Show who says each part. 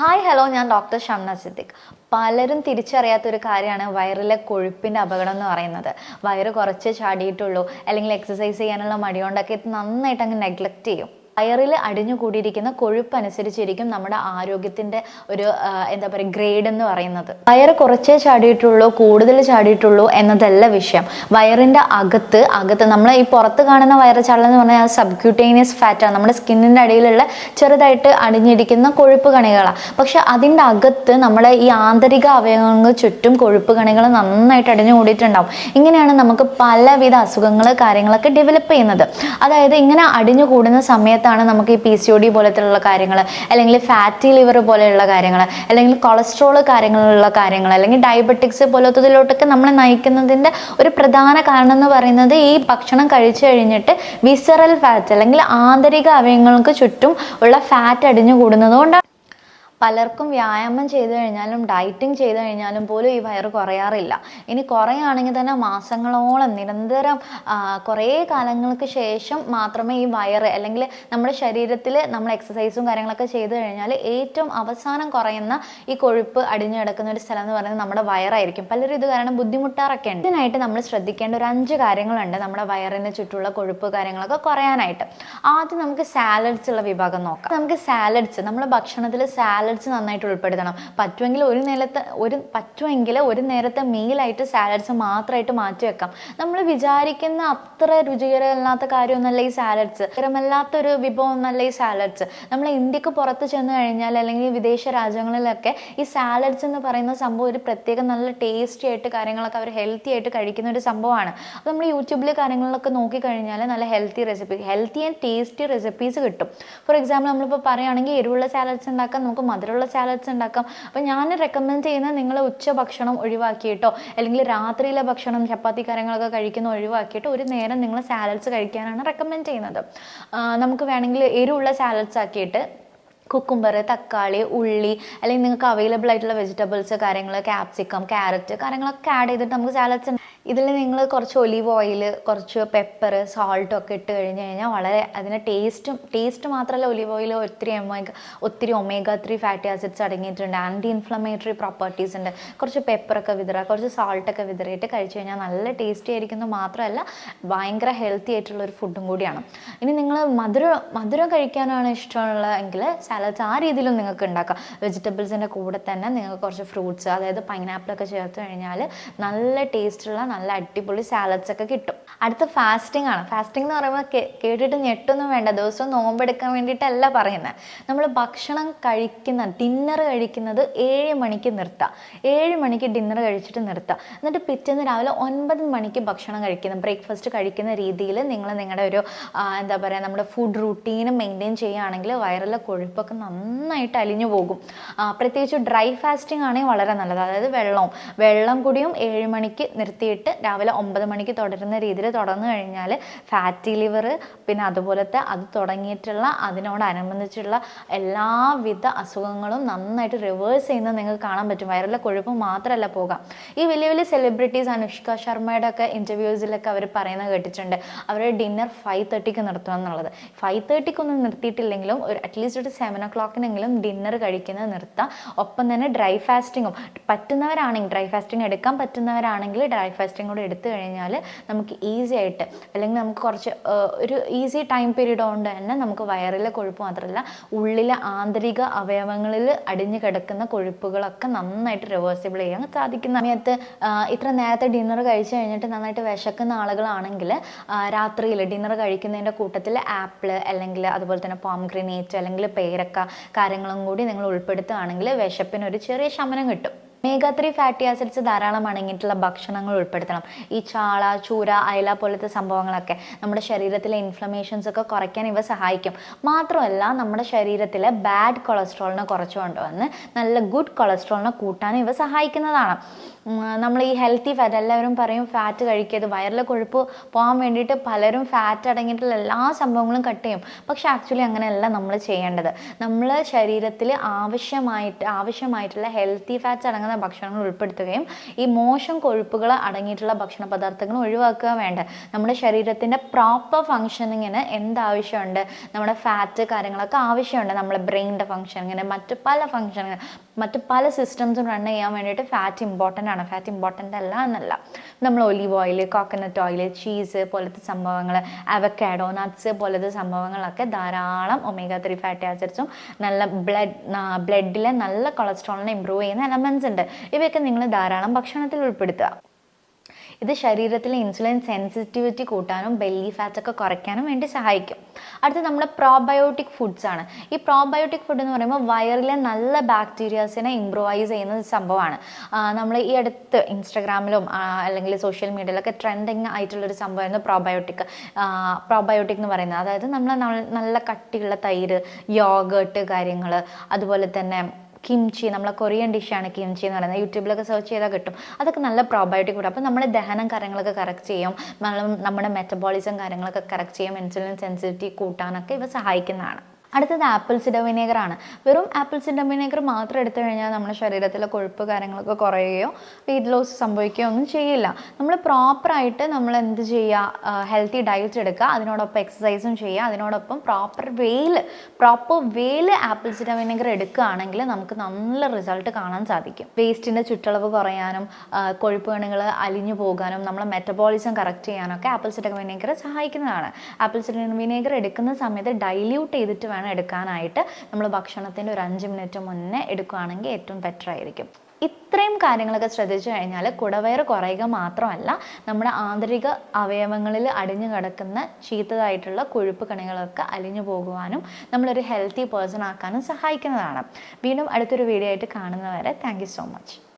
Speaker 1: Hi hello ഞാൻ doctor Shamna Siddique. പലരും തിരിച്ചറിയാത്ത ഒരു കാര്യമാണ് വയറിലെ കൊഴുപ്പിന്റെ അപകടം എന്ന് പറയുന്നത്. വയറ് കുറച്ച് ചാടിയിട്ടുള്ളൂ അല്ലെങ്കിൽ എക്സസൈസ് ചെയ്യാനുള്ള മടി കൊണ്ടൊക്കെ ഇത് നന്നായിട്ട് അങ്ങ് നെഗ്ലക്റ്റ് ചെയ്യും. വയറിൽ അടിഞ്ഞു അടിഞ്ഞുകൂടിയിരിക്കുന്ന കൊഴുപ്പ് അനുസരിച്ചിരിക്കും നമ്മുടെ ആരോഗ്യത്തിന്റെ ഒരു എന്താ പറയുക ഗ്രേഡ് എന്ന് പറയുന്നത്. വയറ് കുറച്ചേ ചാടിയിട്ടുള്ളൂ കൂടുതൽ ചാടിയിട്ടുള്ളൂ എന്നതല്ല വിഷയം. വയറിന്റെ അകത്ത് അകത്ത് നമ്മൾ ഈ പുറത്ത് കാണുന്ന വയറ് ചാടൽ എന്ന് പറഞ്ഞാൽ സബ്ക്യൂട്ടേനിയസ് ഫാറ്റാണ് നമ്മുടെ സ്കിന്നിന്റെ അടിയിലുള്ള ചെറുതായിട്ട് അടിഞ്ഞിരിക്കുന്ന കൊഴുപ്പ് കണികളാണ് പക്ഷെ അതിന്റെ അകത്ത് നമ്മുടെ ഈ ആന്തരിക അവയവങ്ങൾക്ക് ചുറ്റും കൊഴുപ്പ് കണികൾ നന്നായിട്ട് അടിഞ്ഞു കൂടിയിട്ടുണ്ടാവും. ഇങ്ങനെയാണ് നമുക്ക് പലവിധ അസുഖങ്ങൾ കാര്യങ്ങളൊക്കെ ഡെവലപ്പ് ചെയ്യുന്നത്. അതായത് ഇങ്ങനെ അടിഞ്ഞു കൂടുന്ന സമയത്താണ് നമുക്ക് ഈ പി സി ഒ ഡി പോലത്തുള്ള കാര്യങ്ങൾ അല്ലെങ്കിൽ ഫാറ്റി ലിവർ പോലെയുള്ള കാര്യങ്ങൾ അല്ലെങ്കിൽ കൊളസ്ട്രോൾ കാര്യങ്ങളുള്ള കാര്യങ്ങൾ അല്ലെങ്കിൽ ഡയബറ്റിക്സ് പോലത്തതിലോട്ടൊക്കെ നമ്മളെ നയിക്കുന്നതിന്റെ ഒരു പ്രധാന കാരണം എന്ന് പറയുന്നത് ഈ ഭക്ഷണം കഴിച്ചു കഴിഞ്ഞിട്ട് വിസറൽ ഫാറ്റ് അല്ലെങ്കിൽ ആന്തരിക അവയവങ്ങൾക്ക് ചുറ്റും ഉള്ള ഫാറ്റ് അടിഞ്ഞു കൂടുന്നത് കൊണ്ടാണ്. പലർക്കും വ്യായാമം ചെയ്തു കഴിഞ്ഞാലും ഡയറ്റിംഗ് ചെയ്തു കഴിഞ്ഞാലും പോലും ഈ വയറ് കുറയാറില്ല. ഇനി കുറയാണെങ്കിൽ തന്നെ മാസങ്ങളോളം നിരന്തരം കുറേ കാലങ്ങൾക്ക് ശേഷം മാത്രമേ ഈ വയറ് അല്ലെങ്കിൽ നമ്മുടെ ശരീരത്തിൽ നമ്മൾ എക്സസൈസും കാര്യങ്ങളൊക്കെ ചെയ്തു കഴിഞ്ഞാൽ ഏറ്റവും അവസാനം കുറയുന്ന ഈ കൊഴുപ്പ് അടിഞ്ഞു കിടക്കുന്ന ഒരു സ്ഥലം എന്ന് പറയുന്നത് നമ്മുടെ വയറായിരിക്കും. പലരും ഇത് കാരണം ബുദ്ധിമുട്ടാറൊക്കെ ഉണ്ട്. ഇതിനായിട്ട് നമ്മൾ ശ്രദ്ധിക്കേണ്ട ഒരു അഞ്ച് കാര്യങ്ങളുണ്ട് നമ്മുടെ വയറിന് ചുറ്റുള്ള കൊഴുപ്പ് കാര്യങ്ങളൊക്കെ കുറയാനായിട്ട്. ആദ്യം നമുക്ക് സാലഡ്സ് ഉള്ള വിഭാഗം നോക്കാം. നമുക്ക് സാലഡ്സ് നമ്മുടെ ഭക്ഷണത്തിൽ സാലഡ്സ് നന്നായിട്ട് ഉൾപ്പെടുത്തണം. പറ്റുമെങ്കിൽ ഒരു നേരത്തെ ഒരു പറ്റുമെങ്കിൽ ഒരു നേരത്തെ മീലായിട്ട് സാലഡ്സ് മാത്രമായിട്ട് മാറ്റി വെക്കാം. നമ്മൾ വിചാരിക്കുന്ന അത്ര രുചികരമല്ലാത്ത കാര്യമൊന്നുമല്ല ഈ സാലഡ്സ് രുചികരമല്ലാത്തൊരു വിഭവം ഒന്നല്ല ഈ സാലഡ്സ് നമ്മൾ ഇന്ത്യയ്ക്ക് പുറത്ത് ചെന്ന് കഴിഞ്ഞാൽ അല്ലെങ്കിൽ വിദേശ രാജ്യങ്ങളിലൊക്കെ ഈ സാലഡ്സ് എന്ന് പറയുന്ന സംഭവം ഒരു പ്രത്യേക നല്ല ടേസ്റ്റി ആയിട്ട് കാര്യങ്ങളൊക്കെ അവർ ഹെൽത്തി ആയിട്ട് കഴിക്കുന്ന ഒരു സംഭവമാണ്. അപ്പോൾ നമ്മൾ യൂട്യൂബിൽ കാര്യങ്ങളിലൊക്കെ നോക്കിക്കഴിഞ്ഞാൽ നല്ല healthy recipe healthy and tasty recipes കിട്ടും. ഫോർ എക്സാമ്പിൾ നമ്മളിപ്പോൾ പറയുകയാണെങ്കിൽ എരിവുള്ള സാലഡ്സ് ഉണ്ടാക്കാൻ നമുക്ക് മധുരമുള്ള സാലഡ്സ് ഉണ്ടാക്കാം. അപ്പോൾ ഞാൻ റെക്കമെൻഡ് ചെയ്യുന്നത് നിങ്ങൾ ഉച്ച ഭക്ഷണം ഒഴിവാക്കിയിട്ടോ അല്ലെങ്കിൽ രാത്രിയിലെ ഭക്ഷണം ചപ്പാത്തി കാര്യങ്ങളൊക്കെ കഴിക്കുന്ന ഒഴിവാക്കിയിട്ട് ഒരു നേരം നിങ്ങൾ സാലഡ്സ് കഴിക്കാനാണ് റെക്കമെൻഡ് ചെയ്യുന്നത്. നമുക്ക് വേണമെങ്കിൽ എരിവുള്ള സാലഡ്സ് ആക്കിയിട്ട് കുക്കുംബർ തക്കാളി ഉള്ളി അല്ലെങ്കിൽ നിങ്ങൾക്ക് അവൈലബിൾ ആയിട്ടുള്ള വെജിറ്റബിൾസ് കാര്യങ്ങൾ ക്യാപ്സിക്കം ക്യാരറ്റ് കാര്യങ്ങളൊക്കെ ആഡ് ചെയ്തിട്ട് നമുക്ക് സാലഡ്സ് ഇതിൽ നിങ്ങൾ കുറച്ച് ഒലീവ് ഓയിൽ കുറച്ച് പെപ്പർ സോൾട്ടും ഒക്കെ ഇട്ട് കഴിഞ്ഞ് കഴിഞ്ഞാൽ വളരെ അതിന് ടേസ്റ്റും ടേസ്റ്റ് മാത്രമല്ല ഒലീവ് ഓയിൽ ഒത്തിരി ഒമേഗ ഒത്തിരി ഒമേഗ ത്രീ ഫാറ്റി ആസിഡ്സ് അടങ്ങിയിട്ടുണ്ട്. ആന്റി ഇൻഫ്ലമേറ്ററി പ്രോപ്പർട്ടീസ് ഉണ്ട്. കുറച്ച് പെപ്പറൊക്കെ വിതറുക കുറച്ച് സോൾട്ടൊക്കെ വിതറിയിട്ട് കഴിച്ചു കഴിഞ്ഞാൽ നല്ല ടേസ്റ്റി ആയിരിക്കുന്നത് മാത്രമല്ല ഭയങ്കര ഹെൽത്തി ആയിട്ടുള്ള ഒരു ഫുഡും കൂടിയാണ്. ഇനി നിങ്ങൾ മധുരം മധുരം കഴിക്കാനാണ് ഇഷ്ടമുള്ളതെങ്കിൽ സാലഡ്സ് ആ രീതിയിലും നിങ്ങൾക്ക് ഉണ്ടാക്കാം. വെജിറ്റബിൾസിന്റെ കൂടെ തന്നെ നിങ്ങൾക്ക് കുറച്ച് ഫ്രൂട്ട്സ് അതായത് പൈനാപ്പിളൊക്കെ ചേർത്ത് കഴിഞ്ഞാൽ നല്ല ടേസ്റ്റുള്ള നല്ല അടിപൊളി സാലഡ്സ് ഒക്കെ കിട്ടും. അടുത്ത ഫാസ്റ്റിംഗ് ആണ്. ഫാസ്റ്റിംഗ് എന്ന് പറയുമ്പോൾ കേട്ടിട്ട് ഞെട്ടൊന്നും വേണ്ട. ദിവസവും നോമ്പെടുക്കാൻ വേണ്ടിയിട്ടല്ല പറയുന്നത് നമ്മൾ ഭക്ഷണം കഴിക്കുന്ന ഡിന്നർ കഴിക്കുന്നത് ഏഴ് മണിക്ക് നിർത്താം. ഏഴ് മണിക്ക് ഡിന്നർ കഴിച്ചിട്ട് നിർത്താം. എന്നിട്ട് പിറ്റേന്ന് രാവിലെ ഒൻപത് മണിക്ക് ഭക്ഷണം കഴിക്കുന്ന ബ്രേക്ക്ഫാസ്റ്റ് കഴിക്കുന്ന രീതിയിൽ നിങ്ങൾ നിങ്ങളുടെ ഒരു എന്താ പറയുക നമ്മുടെ ഫുഡ് റുട്ടീൻ മെയിന്റെയിൻ ചെയ്യുകയാണെങ്കിൽ വയറിലെ കൊഴുപ്പൊക്കെ നന്നായിട്ട് അലിഞ്ഞു പോകും. പ്രത്യേകിച്ച് ഡ്രൈ ഫാസ്റ്റിംഗ് ആണെങ്കിൽ വളരെ നല്ലത്. അതായത് വെള്ളവും വെള്ളം കൂടിയും ഏഴ് മണിക്ക് നിർത്തിയിട്ട് രാവിലെ ഒമ്പത് മണിക്ക് തുടരുന്ന രീതിയിൽ തുടർന്നു കഴിഞ്ഞാൽ ഫാറ്റി ലിവർ പിന്നെ അതുപോലത്തെ അത് തുടങ്ങിയിട്ടുള്ള അതിനോടനുബന്ധിച്ചുള്ള എല്ലാവിധ അസുഖങ്ങളും നന്നായിട്ട് റിവേഴ്സ് ചെയ്യുന്നത് നിങ്ങൾക്ക് കാണാൻ പറ്റും. വയറിലെ കൊഴുപ്പ് മാത്രമല്ല പോകാം. ഈ വലിയ വലിയ സെലിബ്രിറ്റീസ് അനുഷ്ക ശർമ്മയുടെ ഒക്കെ ഇന്റർവ്യൂസിലൊക്കെ അവർ പറയുന്നത് കേട്ടിട്ടുണ്ട്. അവർ ഡിന്നർ ഫൈവ് തേർട്ടിക്ക് നിർത്തുക എന്നുള്ളത്. ഫൈവ് തേർട്ടിക്കൊന്നും നിർത്തിയിട്ടില്ലെങ്കിലും ഒരു അറ്റ്ലീസ്റ്റ് ഒരു സെവൻ ഓ ക്ലോക്കിനെങ്കിലും ഡിന്നർ കഴിക്കുന്നത് നിർത്താം. ഒപ്പം തന്നെ ഡ്രൈ ഫാസ്റ്റിങ്ങും പറ്റുന്നവരാണെങ്കിൽ ഡ്രൈ ഫാസ്റ്റിംഗ് എടുക്കാൻ പറ്റുന്നവരാണെങ്കിൽ ഡ്രൈ കൂടെ എടുത്തു കഴിഞ്ഞാൽ നമുക്ക് ഈസി ആയിട്ട് അല്ലെങ്കിൽ നമുക്ക് കുറച്ച് ഒരു ഈസി ടൈം പീരീഡ് കൊണ്ട് തന്നെ നമുക്ക് വയറിലെ കൊഴുപ്പ് മാത്രമല്ല ഉള്ളിലെ ആന്തരിക അവയവങ്ങളിൽ അടിഞ്ഞു കിടക്കുന്ന കൊഴുപ്പുകളൊക്കെ നന്നായിട്ട് റിവേഴ്സിബിൾ ചെയ്യാൻ സാധിക്കുന്ന സമയത്ത് ഇത്ര നേരത്തെ ഡിന്നർ കഴിച്ചു കഴിഞ്ഞിട്ട് നന്നായിട്ട് വിശക്കുന്ന ആളുകളാണെങ്കിൽ രാത്രിയിൽ ഡിന്നർ കഴിക്കുന്നതിന്റെ കൂട്ടത്തിൽ ആപ്പിൾ അല്ലെങ്കിൽ അതുപോലെ തന്നെ പോംഗ്രിനേറ്റ് അല്ലെങ്കിൽ പേരക്ക കാര്യങ്ങളും കൂടി നിങ്ങൾ ഉൾപ്പെടുത്തുകയാണെങ്കിൽ വിശപ്പിന് ഒരു ചെറിയ ശമനം കിട്ടും. ഒമേഗ ത്രീ ഫാറ്റി ആസിഡ്സ് ധാരാളം അടങ്ങിയിട്ടുള്ള ഭക്ഷണങ്ങൾ ഉൾപ്പെടുത്തണം. ഈ ചാള ചൂര അയല പോലത്തെ സംഭവങ്ങളൊക്കെ നമ്മുടെ ശരീരത്തിലെ ഇൻഫ്ലമേഷൻസ് ഒക്കെ കുറയ്ക്കാൻ ഇവ സഹായിക്കും. മാത്രമല്ല നമ്മുടെ ശരീരത്തിലെ ബാഡ് കൊളസ്ട്രോളിനെ കുറച്ചു കൊണ്ടുവന്ന് നല്ല ഗുഡ് കൊളസ്ട്രോളിനെ കൂട്ടാൻ ഇവ സഹായിക്കുന്നതാണ്. നമ്മൾ ഈ ഹെൽത്തി ഫാറ്റ് എല്ലാവരും പറയും ഫാറ്റ് കഴിക്കരുത്. വയറിലെ കൊഴുപ്പ് പോകാൻ വേണ്ടിയിട്ട് പലരും ഫാറ്റ് അടങ്ങിയിട്ടുള്ള എല്ലാ സംഭവങ്ങളും കട്ട് ചെയ്യും. പക്ഷെ ആക്ച്വലി അങ്ങനെയല്ല നമ്മൾ ചെയ്യേണ്ടത്. നമ്മൾ ശരീരത്തിൽ ആവശ്യമായിട്ട് ആവശ്യമായിട്ടുള്ള ഹെൽത്തി ഫാറ്റ്സ് അടങ്ങുന്ന ഭക്ഷണങ്ങൾ ഉൾപ്പെടുത്തുകയും ഈ മോശം കൊഴുപ്പുകൾ അടങ്ങിയിട്ടുള്ള ഭക്ഷണ പദാർത്ഥങ്ങൾ ഒഴിവാക്കുക വേണ്ട. നമ്മുടെ ശരീരത്തിന്റെ പ്രോപ്പർ ഫങ്ഷനിങ്ങിന് എന്താവശ്യമുണ്ട്? നമ്മുടെ ഫാറ്റ് കാര്യങ്ങളൊക്കെ ആവശ്യമുണ്ട്. നമ്മുടെ ബ്രെയിനിന്റെ ഫങ്ഷനിങ്ങിന് മറ്റ് പല ഫങ്ഷനിങ്ങിന് മറ്റ് പല സിസ്റ്റംസും റൺ ചെയ്യാൻ വേണ്ടിയിട്ട് ഫാറ്റ് ഇമ്പോർട്ടന്റ് ആണ്. ഫാറ്റ് ഇമ്പോർട്ടന്റ് അല്ല എന്നല്ല. നമ്മൾ olive oil coconut oil cheese പോലത്തെ സംഭവങ്ങൾ അവക്കാഡോ നട്ട്സ് പോലത്തെ സംഭവങ്ങളൊക്കെ ധാരാളം ഒമേഗ ത്രീ ഫാറ്റി ആസിഡ്സും നല്ല ബ്ലഡ് ബ്ലഡിലെ നല്ല കൊളസ്ട്രോളിനെ ഇമ്പ്രൂവ് ചെയ്യുന്ന എലമെൻസ് ഉണ്ട്. ഇവയൊക്കെ നിങ്ങൾ ധാരാളം ഭക്ഷണത്തിൽ ഉൾപ്പെടുത്തുക. ഇത് ശരീരത്തിലെ ഇൻസുലിൻ സെൻസിറ്റിവിറ്റി കൂട്ടാനും ബെല്ലി ഫാറ്റ് ഒക്കെ കുറയ്ക്കാനും വേണ്ടി സഹായിക്കും. അടുത്ത നമ്മുടെ പ്രോബയോട്ടിക് ഫുഡ്സ് ആണ്. ഈ പ്രോബയോട്ടിക് ഫുഡ് എന്ന് പറയുമ്പോൾ വയറിലെ നല്ല ബാക്ടീരിയാസിനെ ഇമ്പ്രൂവൈസ് ചെയ്യുന്ന സംഭവമാണ്. നമ്മൾ ഈ അടുത്ത് ഇൻസ്റ്റാഗ്രാമിലും അല്ലെങ്കിൽ സോഷ്യൽ മീഡിയയിലൊക്കെ ട്രെൻഡിങ് ആയിട്ടുള്ളൊരു സംഭവമായിരുന്നു പ്രോബയോട്ടിക് പ്രോബയോട്ടിക് എന്ന് പറയുന്നത്. അതായത് നമ്മൾ നല്ല കട്ടിയുള്ള തൈര് യോഗേട്ട് കാര്യങ്ങൾ അതുപോലെ തന്നെ കിംചി നമ്മളെ കൊറിയൻ ഡിഷാണ് കിംചി എന്ന് പറയുന്നത്. യൂട്യൂബിലൊക്കെ സെർച്ച് ചെയ്താൽ കിട്ടും. അതൊക്കെ നല്ല പ്രോബയോട്ടിക് ഫുഡ് അപ്പോൾ നമ്മുടെ ദഹനം കാര്യങ്ങളൊക്കെ കറക്റ്റ് ചെയ്യും. നമ്മുടെ മെറ്റബോളിസം കാര്യങ്ങളൊക്കെ കറക്റ്റ് ചെയ്യും. ഇൻസുലിൻ സെൻസിറ്റിവിറ്റി കൂട്ടാനൊക്കെ ഇവ സഹായിക്കുന്നതാണ്. അടുത്തത് ആപ്പിൾ സിഡർ വിനേഗർ ആണ്. വെറും ആപ്പിൾ സിഡർ വിനേഗർ മാത്രം എടുത്തു കഴിഞ്ഞാൽ നമ്മുടെ ശരീരത്തിലെ കൊഴുപ്പ് കാര്യങ്ങളൊക്കെ കുറയുകയോ വെയിറ്റ് ലോസ് സംഭവിക്കുകയോ ഒന്നും ചെയ്യില്ല. നമ്മൾ പ്രോപ്പറായിട്ട് നമ്മൾ എന്ത് ചെയ്യുക? ഹെൽത്തി ഡയറ്റ് എടുക്കുക. അതിനോടൊപ്പം എക്സസൈസും ചെയ്യുക. അതിനോടൊപ്പം പ്രോപ്പർ വെയിൽ പ്രോപ്പർ വെയിൽ ആപ്പിൾ സിഡർ വിനേഗർ എടുക്കുകയാണെങ്കിൽ നമുക്ക് നല്ല റിസൾട്ട് കാണാൻ സാധിക്കും. വേസ്റ്റിന്റെ ചുറ്റളവ് കുറയാനും കൊഴുപ്പ് കണുകൾ അലിഞ്ഞു പോകാനും നമ്മളെ മെറ്റബോളിസം കറക്റ്റ് ചെയ്യാനൊക്കെ ആപ്പിൾ സിഡർ വിനേഗർ സഹായിക്കുന്നതാണ്. ആപ്പിൾ സിഡർ വിനേഗർ എടുക്കുന്ന സമയത്ത് ഡൈല്യൂട്ട് ചെയ്തിട്ട് എടുക്കാനായിട്ട് നമ്മൾ ഭക്ഷണത്തിന്റെ ഒരു അഞ്ച് മിനിറ്റ് മുന്നേ എടുക്കുകയാണെങ്കിൽ ഏറ്റവും ബെറ്റർ ആയിരിക്കും. ഇത്രയും കാര്യങ്ങളൊക്കെ ശ്രദ്ധിച്ചു കഴിഞ്ഞാൽ കുടവയറ് കുറയുക മാത്രമല്ല നമ്മുടെ ആന്തരിക അവയവങ്ങളിൽ അടിഞ്ഞു കിടക്കുന്ന ചീത്തതായിട്ടുള്ള കൊഴുപ്പ് കണികളൊക്കെ അലിഞ്ഞു പോകുവാനും നമ്മളൊരു ഹെൽത്തി പേഴ്സൺ ആക്കാനും സഹായിക്കുന്നതാണ്. വീണ്ടും അടുത്തൊരു വീഡിയോ ആയിട്ട് കാണുന്നവരെ താങ്ക് സോ മച്ച്